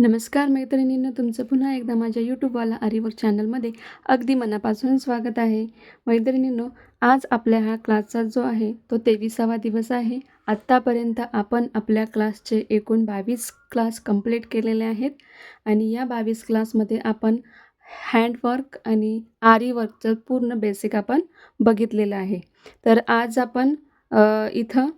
नमस्कार मैत्रिणींनो तुमचं पुन्हा एकदा माझ्या यूट्यूबवाला आरीवर्क चॅनलमध्ये अगदी मनापासून स्वागत आहे. मैत्रिणींनो आज आपल्या हा क्लासचा जो आहे तो तेविसावा दिवस आहे. आत्तापर्यंत आपण आपल्या क्लासचे एकूण बावीस क्लास कंप्लीट केलेले आहेत आणि या बावीस क्लासमध्ये आपण हँडवर्क आणि आरी वर्कचं पूर्ण बेसिक आपण बघितलेलं आहे. तर आज आपण इथं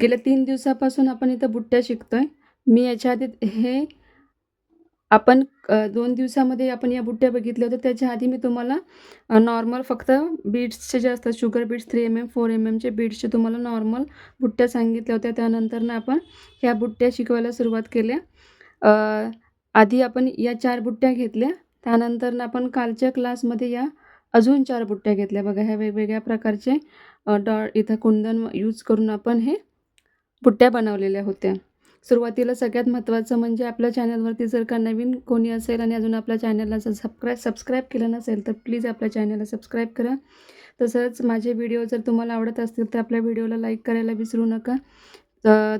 गेल्या तीन दिवसापासून आपण इथं बुट्ट्या शिकतो आहे मी याच्या आधी हे आपण दोन दिवसामध्ये आपण या बुट्ट्या बघितल्या होत्या. त्याच्या आधी मी तुम्हाला नॉर्मल फक्त बीट्सचे जे असतात sugar beads three M M four M एमचे बीट्सचे तुम्हाला नॉर्मल बुट्ट्या सांगितल्या होत्या. त्यानंतरनं आपण ह्या बुट्ट्या शिकवायला सुरुवात केल्या. आधी आपण या चार बुट्ट्या घेतल्या. त्यानंतरनं आपण कालच्या क्लासमध्ये या अजून चार बुट्ट्या घेतल्या. बघा ह्या वेगवेगळ्या प्रकारचे डॉ इथं कुंदन यूज करून आपण हे बुट्ट्या बनवलेल्या होत्या. सुरुवातीला सगळ्यात महत्त्वाचं म्हणजे आपल्या चॅनलवरती जर का नवीन कोणी असेल आणि अजून आपल्या चॅनलला जर सबस्क्राईब सबस्क्राईब केलं नसेल तर प्लीज आपल्या चॅनलला सबस्क्राईब करा. तसंच माझे व्हिडिओ जर तुम्हाला आवडत असतील तर आपल्या व्हिडिओला लाईक करायला विसरू नका.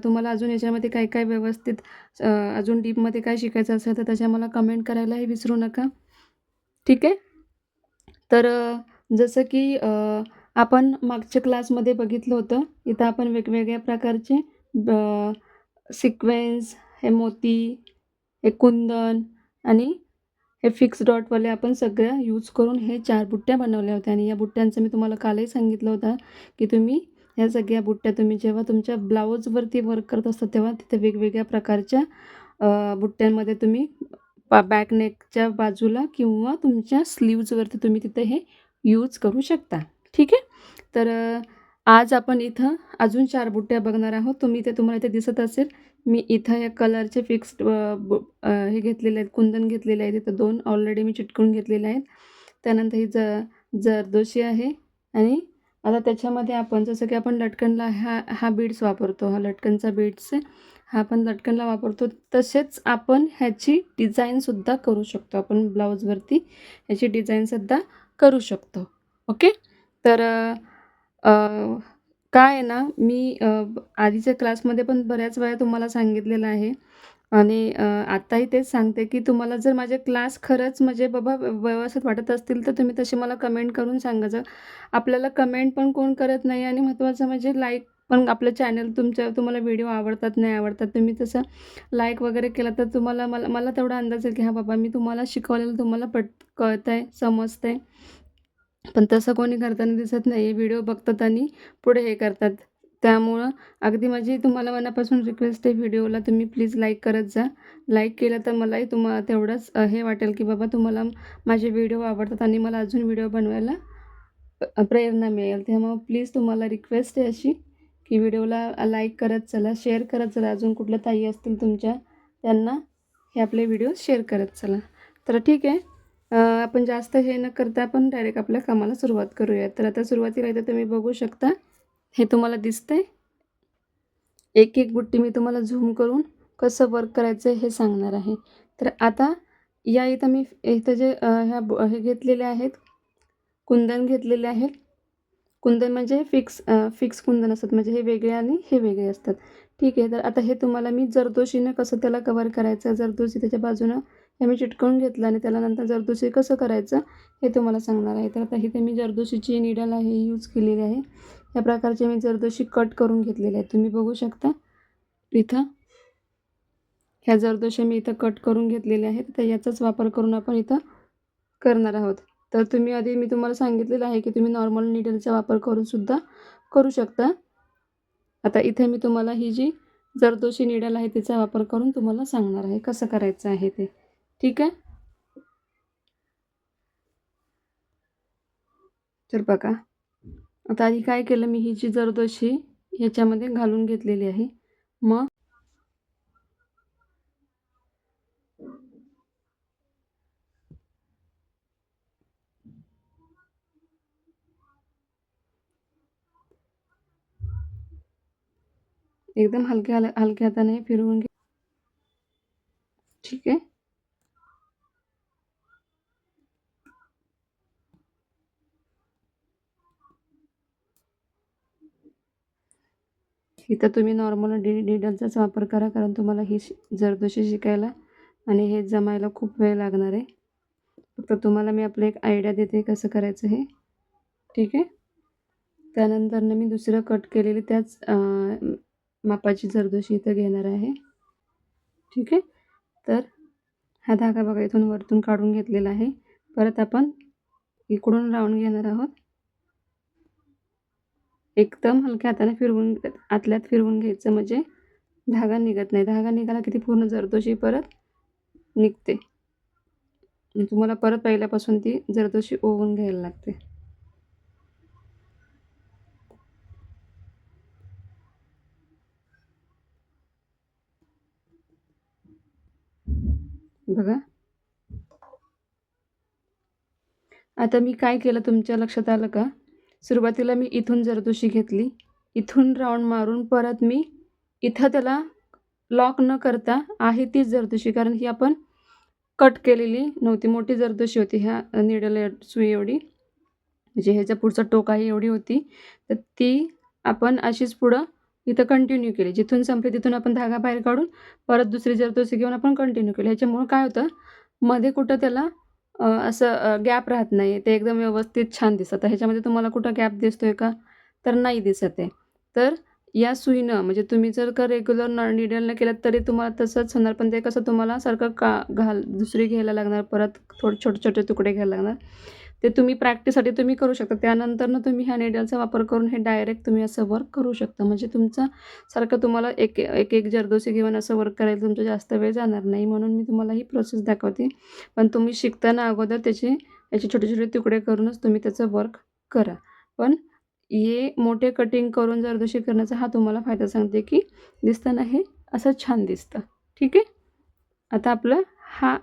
तुम्हाला अजून याच्यामध्ये काय काय व्यवस्थित अजून डीपमध्ये काय शिकायचं असेल तर त्याच्या मला कमेंट करायलाही विसरू नका. ठीक आहे? तर जसं की आपण मागच्या क्लासमध्ये बघितलं होतं इथं आपण वेगवेगळ्या प्रकारचे सिक्वेन्स हे मोती हे कुंदन आणि हे फिक्स डॉटवाले आपण सगळ्या यूज करून हे चार बुट्ट्या बनवल्या होत्या. आणि या बुट्ट्यांचं मी तुम्हाला कालही सांगितलं होतं की तुम्ही ह्या सगळ्या बुट्ट्या तुम्ही जेव्हा तुमच्या ब्लाऊजवरती वर्क करत असता तेव्हा तिथे वेगवेगळ्या प्रकारच्या बुट्ट्यांमध्ये तुम्ही पा बॅक नेकच्या बाजूला किंवा तुमच्या स्लीव्जवरती तुम्ही तिथे हे यूज करू शकता. ठीक आहे? तर आज आपण इथं अजून चार बुट्ट्या बघणार आहोत. तुम्ही इथे तुम्हाला इथे दिसत असेल. मी इथं या कलरचे फिक्स्ड हे घेतलेले आहेत. कुंदन घेतलेले आहेत. इथं दोन ऑलरेडी मी चिटकून घेतलेले आहेत. त्यानंतर ही ज जरदोशी आहे. आणि आता त्याच्यामध्ये आपण जसं की आपण लटकनला हा हा बीड्स वापरतो. हा लटकनचा बीड्स हा आपण लटकनला वापरतो. तसेच आपण ह्याची डिझाईनसुद्धा करू शकतो. आपण ब्लाऊजवरती ह्याची डिझाईनसुद्धा करू शकतो. ओके तर काय आहे ना मी आधीच्या क्लासमध्ये पण बऱ्याच वेळा तुम्हाला सांगितलेलं आहे. आणि आत्ताही तेच सांगते की तुम्हाला जर माझे क्लास खरंच म्हणजे बाबा व्यवस्थित वाटत असतील तर तुम्ही तसे मला कमेंट करून सांगायचं आपल्याला कमेंट पण कोण करत नाही आणि महत्त्वाचं म्हणजे लाईक पण आपलं चॅनल तुमच्या तुम्हाला व्हिडिओ आवडतात नाही आवडतात. तुम्ही तसं लाईक वगैरे केला तर तुम्हाला मला मला तेवढा अंदाज येईल की हां बाबा मी तुम्हाला शिकवलेलं तुम्हाला पट कळतं आहे समजतं आहे पण तसं कोणी करताना दिसत नाही व्हिडिओ बघतात आणि पुढे हे करतात. त्यामुळं अगदी माझी तुम्हाला मनापासून रिक्वेस्ट आहे व्हिडिओला. तुम्ही प्लीज लाईक करत जा. लाईक केलं तर मलाही तुम्हाला तेवढंच हे वाटेल की बाबा तुम्हाला माझे व्हिडिओ आवडतात आणि मला अजून व्हिडिओ बनवायला प्रेरणा मिळेल. त्यामुळं प्लीज तुम्हाला रिक्वेस्ट आहे अशी की व्हिडिओला लाईक करत चला शेअर करत चला. अजून कुठल्या ताई असतील तुमच्या त्यांना हे आपले व्हिडिओ शेअर करत चला. तर ठीक आहे. आपण जास्त हे न करता आपण डायरेक्ट आपल्या कामाला सुरुवात करूया तर आता सुरुवातीला इथं तुम्ही बघू शकता. हे तुम्हाला दिसतंय. एक एक बुट्टी मी तुम्हाला झूम करून कसं वर्क करायचं हे सांगणार आहे. तर आता या इथं मी इथं जे ह्या हे घेतलेले आहेत कुंदन घेतलेले आहेत. कुंदन म्हणजे फिक्स फिक्स कुंदन असतात. म्हणजे हे वेगळे आणि हे वेगळे असतात. ठीक आहे तर आता हे तुम्हाला मी जरदोशीनं कसं त्याला कवर करायचं जरदोशी त्याच्या बाजूनं हे मी चिटकवून घेतलं आणि त्याला नंतर जरदोशी कसं करायचं हे तुम्हाला सांगणार आहे. तर आता इथे मी जरदोशीची निडल आहे यूज केलेली आहे. या प्रकारचे मी जरदोशी कट करून घेतलेले आहे तुम्ही बघू शकता इथं. ह्या जरदोशी मी इथं कट करून घेतलेल्या आहेत. तर याचाच वापर करून आपण इथं करणार आहोत. तर तुम्ही आधी मी तुम्हाला सांगितलेलं आहे की तुम्ही नॉर्मल निडलचा वापर करूनसुद्धा करू शकता. आता इथे मी तुम्हाला ही जी जरदोशी निडल आहे तिचा वापर करून तुम्हाला सांगणार आहे कसं करायचं आहे ते. ठीक आहे? तर बघा आता आधी काय केलं मी ही जी जरदोशी ह्याच्यामध्ये घालून घेतलेली आहे. मग एकदम हलक्या हलक्या हाताने फिरवून घे. ठीक आहे? इथं तुम्ही नॉर्मल डी डिडलचाच वापर करा कारण तुम्हाला ही जरदोशी शिकायला आणि हे जमायला खूप वेळ लागणार आहे. फक्त तुम्हाला मी आपलं एक आयडिया देते कसं करायचं हे. ठीक आहे? त्यानंतरनं मी दुसरं कट केलेली त्याच मापाची जरदोशी इथं घेणार आहे. ठीक आहे? तर हा धागा बघा इथून वरतून काढून घेतलेला आहे. परत आपण इकडून राऊंड घेणार आहोत. एकदम हलक्या हाताने फिरवून आतल्यात फिरवून घ्यायचं म्हणजे धागा निघत नाही. धागा निघाला की ती पूर्ण जरदोशी परत निघते. तुम्हाला परत पहिल्यापासून ती जरदोशी ओवून घ्यायला लागते. बघा. आता मी काय केलं तुमच्या लक्षात आलं का? सुरुवातीला मी इथून जरदोशी घेतली. इथून राऊंड मारून परत मी इथं त्याला लॉक न करता आहे तीच जरदोशी कारण ही आपण कट केलेली नव्हती. मोठी जरदोशी होती ह्या निडल सुई एवढी. म्हणजे ह्याच्या पुढचं टोक आहे एवढी होती. तर ती आपण अशीच पुढं इथं कंटिन्यू केली. जिथून संपली तिथून आपण धागा बाहेर काढून परत दुसरी जरदोशी घेऊन आपण कंटिन्यू केली. ह्याच्यामुळं काय होतं? मध्ये कुठं त्याला असं गॅप राहत नाही ते एकदम व्यवस्थित छान दिसतं. ह्याच्यामध्ये तुम्हाला कुठं गॅप दिसतो आहे का? तर नाही दिसत आहे. तर या सुईनं म्हणजे तुम्ही जर का रेग्युलर न निडलनं केलं तरी तुम्हाला तसंच होणार. पण ते कसं तुम्हाला सारखं का घाल दुसरी घ्यायला लागणार परत थोडे छोटे छोटे तुकडे घ्यायला लागणार. ते तुम्ही प्रॅक्टिससाठी तुम्ही करू शकता. त्यानंतरनं तुम्ही ह्या निडलचा वापर करून हे डायरेक्ट तुम्ही असं वर्क करू शकता. म्हणजे तुमचा सारखं तुम्हाला एक एक एक जरदोशी घेऊन असं वर्क करायला तुमचा जास्त वेळ जाणार नाही. म्हणून मी तुम्हाला ही प्रोसेस दाखवते. पण तुम्ही शिकताना अगोदर त्याचे याचे छोटे छोटे तुकडे करूनच तुम्ही त्याचं वर्क करा. पण हे मोठे कटिंग करून जरदोशी करण्याचा हा तुम्हाला फायदा सांगते की दिसताना हे असं छान दिसतं. ठीक आहे? आता आपलं हा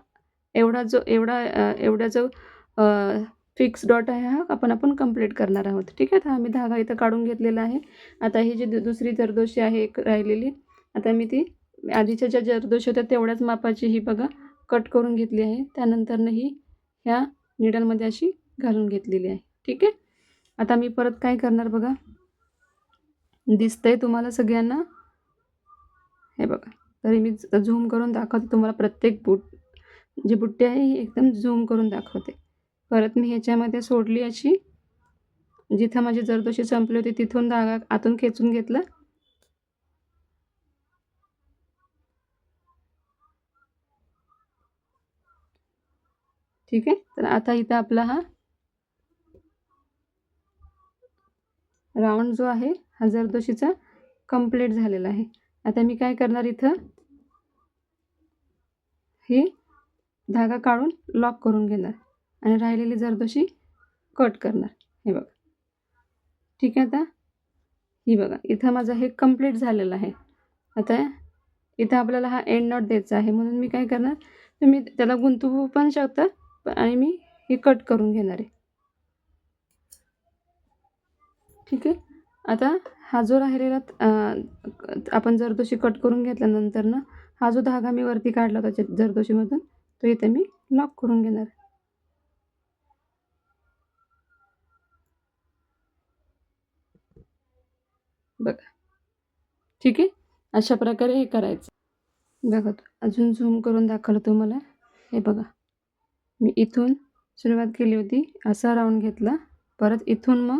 एवढा जो एवढा एवढा जो फिक्स डॉट आहे हा आपण आपण कंप्लीट करणार आहोत. ठीक आहे तर आम्ही धागा इथं काढून घेतलेला आहे. आता ही जी दु- दुसरी जरदोशी आहे एक राहिलेली आता मी ती आधीच्या ज्या जरदोशी होत्या तेवढ्याच मापाची ही बघा कट करून घेतली आहे. त्यानंतरनं ही ह्या निडलमध्ये अशी घालून घेतलेली आहे. ठीक आहे आता मी परत काय करणार बघा? दिसतंय तुम्हाला सगळ्यांना? हे बघा तरी मी झूम करून दाखवते तुम्हाला प्रत्येक बुट जी बुट्टी आहे ही एकदम झूम करून दाखवते. परत मी ह्याच्यामध्ये सोडली अशी. जिथं माझी जरदोशी संपली होती तिथून धागा आतून खेचून घेतला. ठीक आहे? तर आता इथं आपला हा राऊंड जो आहे हा जरदोशीचा कंप्लीट झालेला आहे. आता मी काय करणार इथं? ही धागा काढून लॉक करून घेणार. आणि राहिलेली जरदोशी कट करणार. हे बघा. ठीक आहे आता? ही बघा. इथं माझं हे कंप्लीट झालेलं आहे. आता इथं आपल्याला हा एंड नॉट द्यायचा आहे. म्हणून मी काय करणार? तुम्ही त्याला गुंतवू पण शकता आणि मी हे कट करून घेणार आहे. ठीक आहे? आता हा जो राहिलेला आपण जरदोशी कट करून घेतल्यानंतर ना हा जो धागा मी वरती काढला होता जरदोशीमधून तो इथे मी लॉक करून घेणार बघा. ठीक आहे? अशा प्रकारे हे करायचं. बघा अजून झूम करून दाखवलं तुम्हाला हे बघा. मी इथून सुरुवात केली होती. असा राऊंड घेतला. परत इथून मग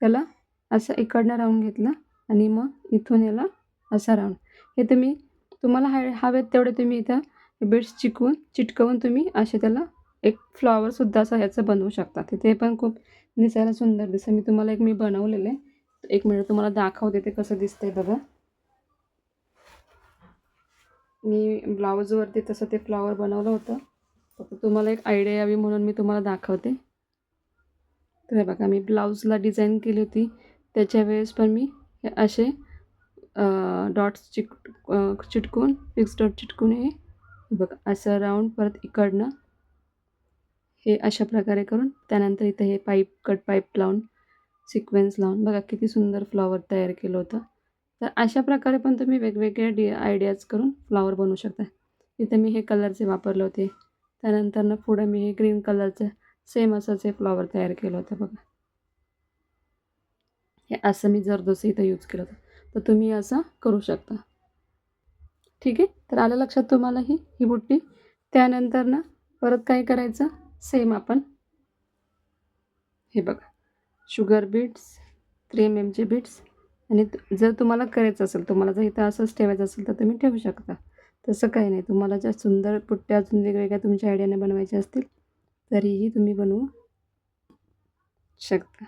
त्याला असा इकडनं राऊंड घेतला. आणि मग इथून याला असा राऊंड हे तुम्ही तुम्हाला हाय हवेत तेवढे तुम्ही इथं बेड्स चिकवून चिटकवून तुम्ही असे त्याला एक फ्लॉवरसुद्धा असं ह्याचं बनवू शकता. तिथे पण खूप दिसायला सुंदर दिसतं. मी तुम्हाला एक मी बनवलेलं आहे. एक मिनिट तुम्हाला दाखवते ते कसं दिसतंय बघा. मी ब्लाऊजवरती तसं ते फ्लॉवर बनवलं होतं. फक्त तुम्हाला एक आयडिया यावी म्हणून मी तुम्हाला दाखवते. तर हे बघा मी ब्लाऊजला डिझाईन केली होती. त्याच्या वेळेस पण मी हे असे डॉट्स चिक चिटकून फिक्स डॉट चिटकून हे बघा असं राऊंड परत इकडनं हे अशा प्रकारे करून त्यानंतर इथं हे पाईप कट पाईप लावून सिक्वेन्स लावून. बघा किती सुंदर फ्लॉवर तयार केलं होतं. तर अशा प्रकारे पण तुम्ही वेगवेगळे डी आयडियाज करून फ्लॉवर बनवू शकता. इथे मी हे कलरचे वापरले होते. त्यानंतरनं पुढं मी हे ग्रीन कलरचं सेम असंच हे फ्लॉवर तयार केलं होतं बघा. हे असं मी जरदोशी इथं यूज केलं होतं. तर तुम्ही असं करू शकता. ठीक आहे? तर आलं लक्षात तुम्हाला ही ही बुट्टी. त्यानंतर ना परत काय करायचं? सेम आपण हे बघा. शुगर बीट्स थ्री एम एमचे बीट्स. आणि जर तुम्हाला करायचं असेल तुम्हाला जर इथं असंच ठेवायचं असेल तर तुम्ही ठेवू शकता. तसं काही नाही. तुम्हाला ज्या सुंदर पुट्ट्या अजून वेगवेगळ्या तुमच्या आयडियाने बनवायच्या असतील तरीही तुम्ही बनवू शकता.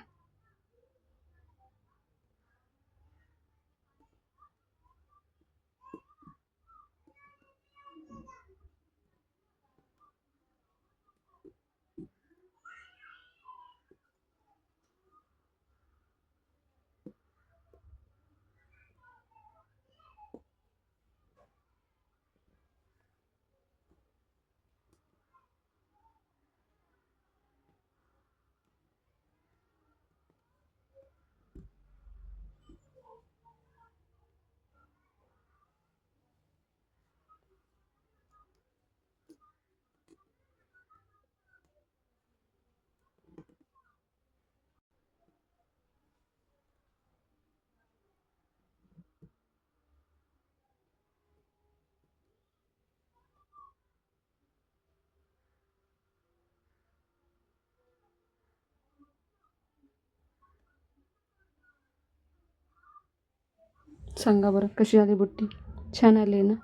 सांगा बरं कशी आली बुट्टी? छान आली आहे ना?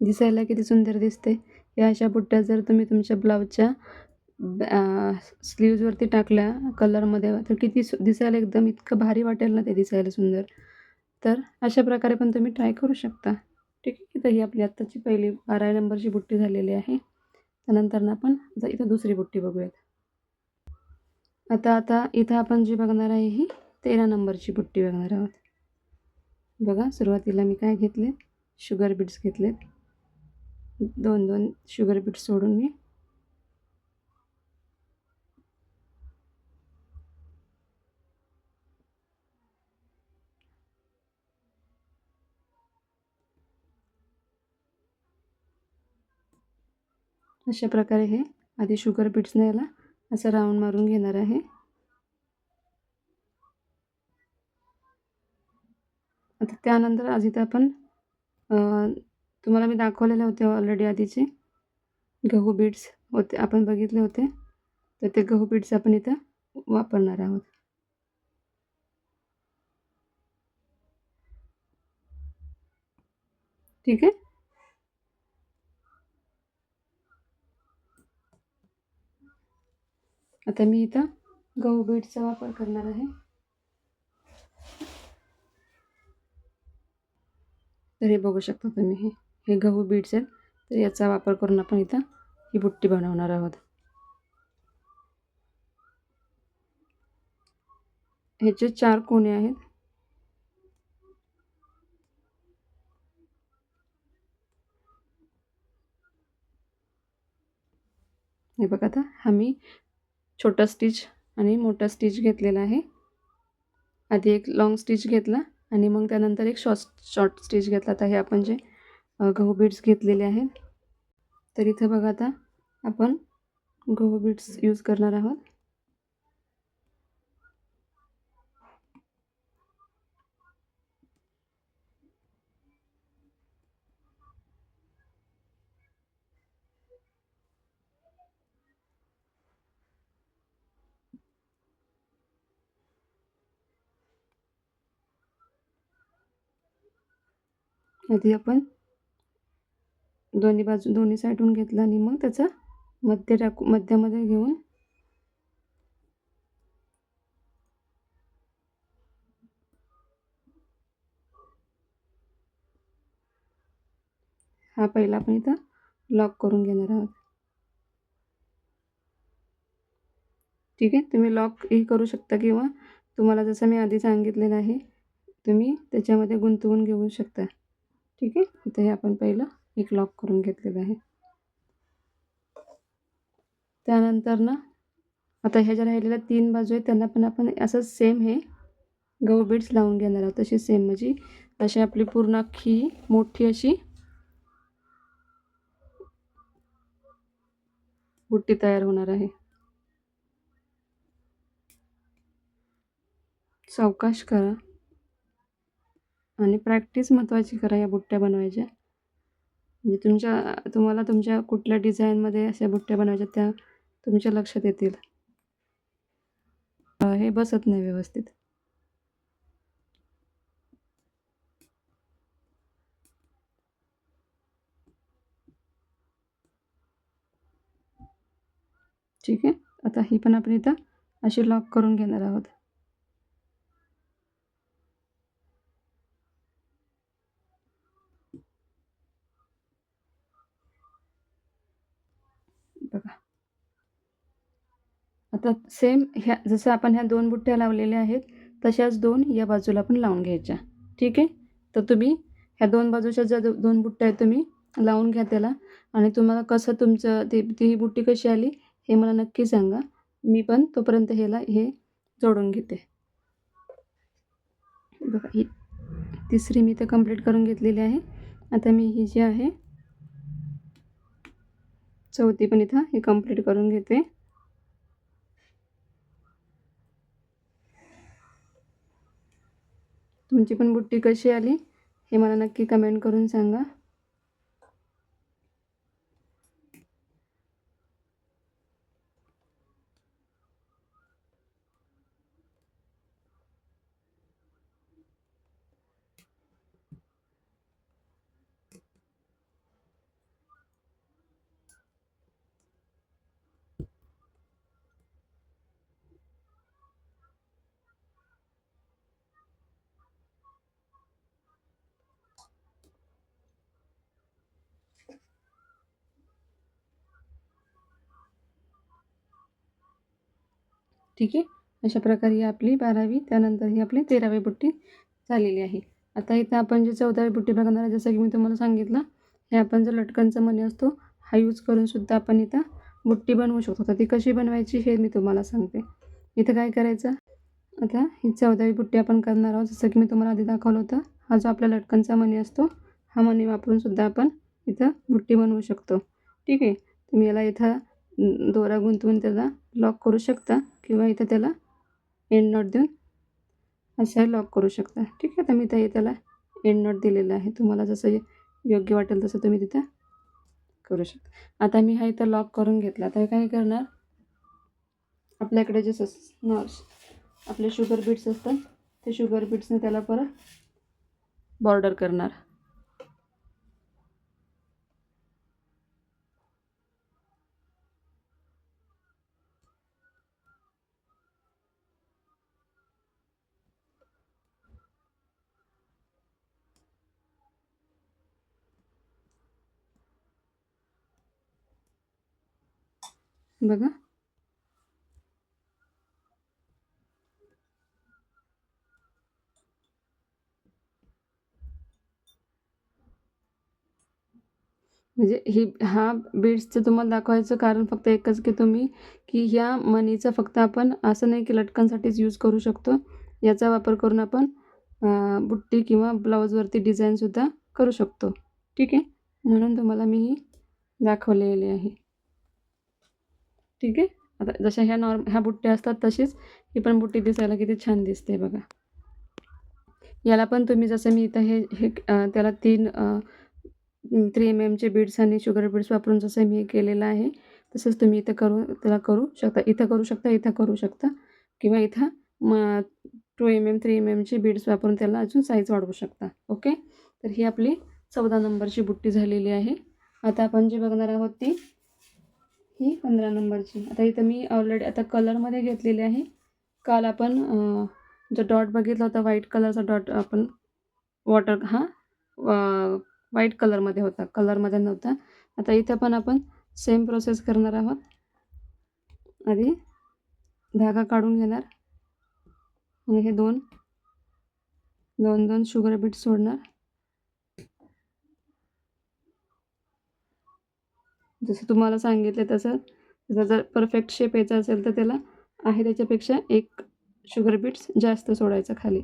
दिसायला किती सुंदर दिसते. या अशा बुट्ट्या जर तुम्ही तुमच्या ब्लाऊजच्या स्लीव्जवरती टाकल्या कलरमध्ये तर किती सु दिसायला एकदम इतकं भारी वाटेल ना ते दिसायला सुंदर. तर अशा प्रकारे पण तुम्ही ट्राय करू शकता. ठीक आहे तर ही आपली आत्ताची पहिली बारा नंबरची बुट्टी झालेली आहे. त्यानंतर ना आपण इथं दुसरी बुट्टी बघूयात. आता आता इथं आपण जी बघणार आहे ही तेरा नंबरची बुट्टी बघणार आहोत. बघा सुरुवातीला मी काय घेतले शुगर बीट्स घेतलेत. दोन दोन शुगर बीट्स सोडून मी अशा प्रकारे हे आधी शुगर बीट्सने याला असं राऊंड मारून घेणार आहे. त्यानंतर आज इथं आपण तुम्हाला मी दाखवलेले होते ऑलरेडी आधीचे. गहू बीट्स होते आपण बघितले होते. तर ते गहू बीट्स आपण इथं वापरणार आहोत. ठीक आहे? आता मी इथं गहू बीट्सचा वापर करणार आहे. तर हे बघू शकता तुम्ही हे हे गहू बीट्स आहेत. तर याचा वापर करून आपण इथं ही बुट्टी बनवणार आहोत. ह्याचे चार कोणे आहेत हे बघा आता हा मी छोटा स्टिच आणि मोठा स्टिच घेतलेला आहे. आधी एक लॉंग स्टिच घेतला आणि मग त्यानंतर एक शॉर्ट शॉर्ट स्टिच घेतला. आता हे आपण जे गहू बीट्स घेतलेले आहेत. तर इथं बघा आता आपण गहू बीट्स यूज करणार आहोत. आधी आपण दोन्ही बाजू दोन्ही साईडून घेतला आणि मग त्याचा मध्य टाकू मध्यामध्ये घेऊन हा पहिला आपण इथं लॉक करून घेणार आहोत. ठीक आहे? तुम्ही लॉकही करू शकता किंवा तुम्हाला जसं मी आधी सांगितलेलं आहे तुम्ही त्याच्यामध्ये गुंतवून घेऊ शकता. ठीक आहे? इथं हे आपण पहिलं एक लॉक करून घेतलेलं आहे. त्यानंतर ना आता ह्या ज्या राहिलेल्या तीन बाजू आहेत त्यांना पण आपण असं सेम हे गहू बीड्स लावून घेणार आहोत. तशी सेम म्हणजे अशी आपली पूर्ण अख्खी मोठी अशी बुट्टी तयार होणार आहे. सावकाश करा. आणि प्रॅक्टिस महत्त्वाची करा या बुट्ट्या बनवायच्या. म्हणजे तुमच्या तुम्हाला तुमच्या कुठल्या डिझाईनमध्ये अशा बुट्ट्या बनवायच्या त्या तुमच्या लक्षात येतील. हे बसत नाही व्यवस्थित. ठीक आहे. आता ही पण आपण इथं अशी लॉक करून घेणार आहोत बघा आता सेम ह्या जसं आपण ह्या दोन बुट्ट्या लावलेल्या आहेत तशाच दोन या बाजूला पण लावून घ्यायच्या. ठीक आहे? तर तुम्ही ह्या दोन बाजूच्या ज्या दो- दोन बुट्ट्या आहेत तुम्ही लावून घ्या त्याला. आणि तुम्हाला कसं तुमचं ती ती ही बुट्टी कशी आली हे मला नक्की सांगा. मी पण तोपर्यंत ह्याला हे जोडून घेते. बघा ही तिसरी मी तर कंप्लीट करून घेतलेली आहे. आता मी ही जी आहे चौथी पण इथं हे कंप्लीट करून घेते. तुमची पण बुट्टी कशी आली हे मला नक्की कमेंट करून सांगा. ठीक आहे? अशा प्रकारे ही आपली बारावी त्यानंतर ही आपली तेरावी बुट्टी झालेली आहे. आता इथं आपण जे चौदावी बुट्टी बघणार आहे जसं की मी तुम्हाला सांगितलं हे आपण जो लटकनचा मणी असतो हा यूज करूनसुद्धा आपण इथं बुट्टी बनवू शकतो. तर ती कशी बनवायची हे मी तुम्हाला सांगते. इथं काय करायचं? आता ही चौदावी बुट्टी आपण करणार आहोत. जसं की मी तुम्हाला आधी दाखवलं होतं हा जो आपला लटकनचा मणी असतो हा मणी वापरूनसुद्धा आपण इथं बुट्टी बनवू शकतो. ठीक आहे? तुम्ही याला इथं दोरा गुंतवून त्याला लॉक करू शकता किंवा इथं त्याला एंड नॉट देऊन असं लॉक करू शकता. ठीक आहे तर मी त्या त्याला एंड नॉट दिलेलं आहे. तुम्हाला जसं योग्य वाटेल तसं तुम्ही तिथं करू शकता. आता मी हा इथं लॉक करून घेतला. आता काय करणार? आपल्याकडे जे सस नॉस आपले शुगर बीट्स असतात ते शुगर बीट्सने त्याला परत बॉर्डर करणार. बघा. म्हणजे ही हा बीड्सचं तुम्हाला दाखवायचं कारण फक्त एकच की तुम्ही की ह्या मनीचा फक्त आपण असं नाही की लटकनसाठीच यूज करू शकतो. याचा वापर करून आपण बुट्टी किंवा ब्लाऊजवरती डिझाईनसुद्धा करू शकतो. ठीक आहे? म्हणून तुम्हाला मी ही दाखवलेली आहे. ठीक आहे? आता जशा ह्या नॉर्म ह्या बुट्ट्या असतात तशीच. ही पण बुट्टी दिसायला किती छान दिसते बघा. याला पण तुम्ही जसं मी इथं हे हे त्याला तीन थ्री एम एमचे बीड्स आणि शुगर बीड्स वापरून जसं मी हे केलेलं आहे तसंच तुम्ही इथं करू त्याला करू शकता. इथं करू शकता इथं करू शकता. किंवा इथं म two M M three M एमचे beads वापरून त्याला अजून साईज वाढवू शकता. ओके तर ही आपली चौदा नंबरची बुट्टी झालेली आहे. आता आपण जे बघणार आहोत ती ही पंधरा नंबरची. आता इथं मी ऑलरेडी आता कलरमध्ये घेतलेली आहे. काल आपण जो डॉट बघितला होता व्हाईट कलरचा डॉट आपण वॉटर हा व्हाईट कलरमध्ये होता. कलरमध्ये नव्हता. आता इथं पण आपण सेम प्रोसेस करणार आहोत. आधी धागा काढून घेणार. आणि हे दोन दोन दोन शुगर बीट सोडणार. जसं तुम्हाला सांगितलं तसं त्याचा जर परफेक्ट शेप यायचा असेल तर त्याला आहे त्याच्यापेक्षा एक शुगर बीट्स जास्त सोडायचं खाली.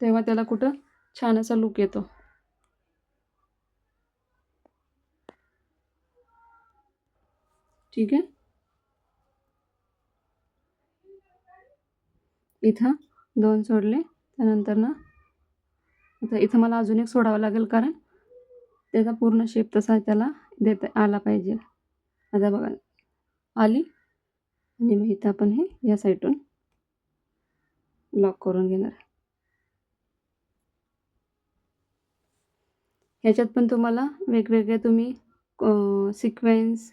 तेव्हा त्याला कुठं छान असा लुक येतो. ठीक आहे? इथं दोन सोडले त्यानंतर ना आता इथं मला अजून एक सोडावं लागेल कारण त्याचा पूर्ण शेप तसा त्याला देता आला पाहिजे. आता बघा आली आणि मग इथं आपण हे या साईडून लॉक करून घेणार. ह्याच्यात पण तुम्हाला वेगवेगळे तुम्ही सिक्वेन्स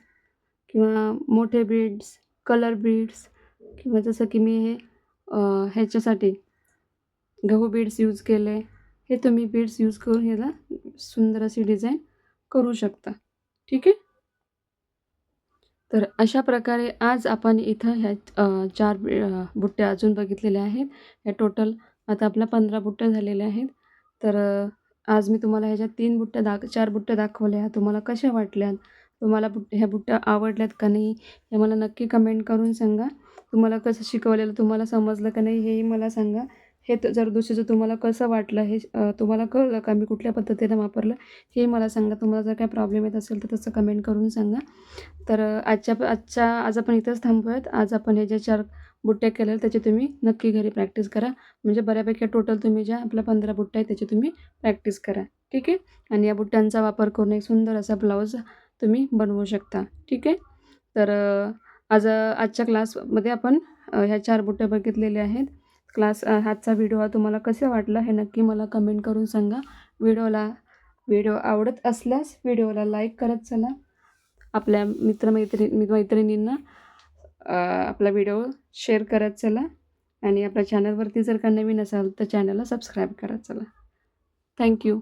किंवा मोठे बीड्स कलर बीड्स किंवा जसं की मी हे ह्याच्यासाठी गहू बीड्स यूज केले. हे तुम्ही बीड्स यूज करून ह्याला सुंदर अशी डिझाईन करू शकता. ठीक आहे? तर अशा प्रकारे आज आपण इथं ह्या चार बुट्ट्या अजून बघितलेल्या आहेत. ह्या टोटल आता आपल्या पंधरा बुट्ट्या झालेल्या आहेत. तर आज मी तुम्हाला ह्याच्या तीन बुट्ट्या दाख चार बुट्ट्या दाखवल्या. तुम्हाला कशा वाटल्यात? तुम्हाला बुट ह्या बुट्ट्या आवडल्यात का नाही? हे मला नक्की कमेंट करून सांगा. तुम्हाला कसं शिकवलेलं तुम्हाला समजलं का नाही हेही मला सांगा. हे तर जर दुसरीचं तुम्हाला कसं वाटलं हे तुम्हाला कळलं का? मी कुठल्या पद्धतीने वापरलं हे मला सांगा. तुम्हाला जर काही प्रॉब्लेम येत असेल तर तसं कमेंट करून सांगा. तर आजच्या आजच्या आज आपण इथंच थांबूयात. आज आपण हे ज्या चार बुट्ट्या केलेल्या त्याची तुम्ही नक्की घरी प्रॅक्टिस करा. म्हणजे बऱ्यापैकी टोटल तुम्ही ज्या आपल्या पंधरा बुट्ट्या आहेत त्याची तुम्ही प्रॅक्टिस करा. ठीक आहे? आणि या बुट्ट्यांचा वापर करून एक सुंदर असा ब्लाऊज तुम्ही बनवू शकता. ठीक आहे? तर आज आजच्या क्लासमध्ये आपण ह्या चार बुट्ट्या बघितलेल्या आहेत. क्लास आजचा व्हिडिओ हा तुम्हाला कसा वाटला हे नक्की मला कमेंट करून सांगा. व्हिडिओला व्हिडिओ आवडत असल्यास व्हिडिओला लाईक करत चला. आपल्या मित्रमैत्रिणी मैत्रिणींना आपला व्हिडिओ शेअर करत चला. आणि आपल्या चॅनलवरती जर का नवीन असाल तर चॅनलला सबस्क्राईब करत चला. थँक्यू